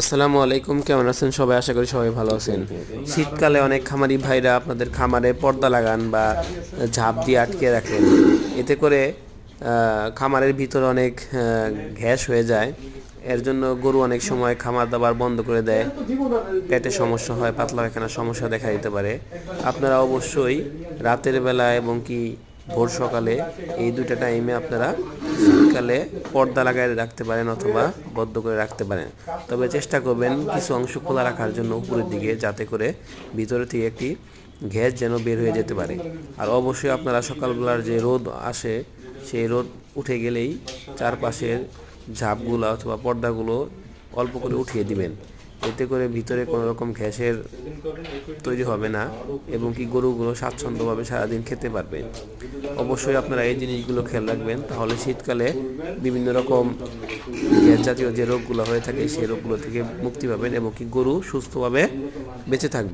আসসালামু আলাইকুম, কেমন আছেন? সবাই আশা করি সবাই ভালো আছেন। শীতকালে অনেক খামারি ভাইরা আপনাদের খামারে পর্দা লাগান বা ঝাঁপ দিয়ে আটকে রাখেন। এতে করে খামারের ভিতরে অনেক গ্যাস হয়ে যায়। এর জন্য গরু অনেক সময় খামার দাবার বন্ধ করে দেয়। পেটে সমস্যা হয়, পাতলা পায়খানার সমস্যা দেখা দিতে পারে। আপনারা অবশ্যই রাতের বেলা এবং কি ভোর সকালে এই দুইটা টাইমে আপনারা শীতকালে পর্দা লাগায় রাখতে পারেন অথবা বদ্ধ করে রাখতে পারেন। তবে চেষ্টা করবেন কিছু অংশ খোলা রাখার জন্য উপরের দিকে যাতে করে ভিতরে থেকে একটি গ্যাস যেন বের হয়ে যেতে পারে। আর অবশ্যই আপনারা সকালবেলার যে রোদ আসে, সেই রোদ উঠে গেলেই চারপাশের ঝাপগুলো অথবা পর্দাগুলো অল্প করে উঠিয়ে দিবেন। এতে করে ভিতরে কোনো রকম গ্যাসের তৈরি হবে না এবং কি গরুগুলো স্বাচ্ছন্দ্যভাবে সারাদিন খেতে পারবে। অবশ্যই আপনারা এই জিনিসগুলো খেয়াল রাখবেন। তাহলে শীতকালে বিভিন্ন রকম গ্যাস জাতীয় যে রোগগুলো হয়ে থাকে, সেই রোগগুলো থেকে মুক্তি পাবেন এবং কি গরু সুস্থভাবে বেঁচে থাকবে।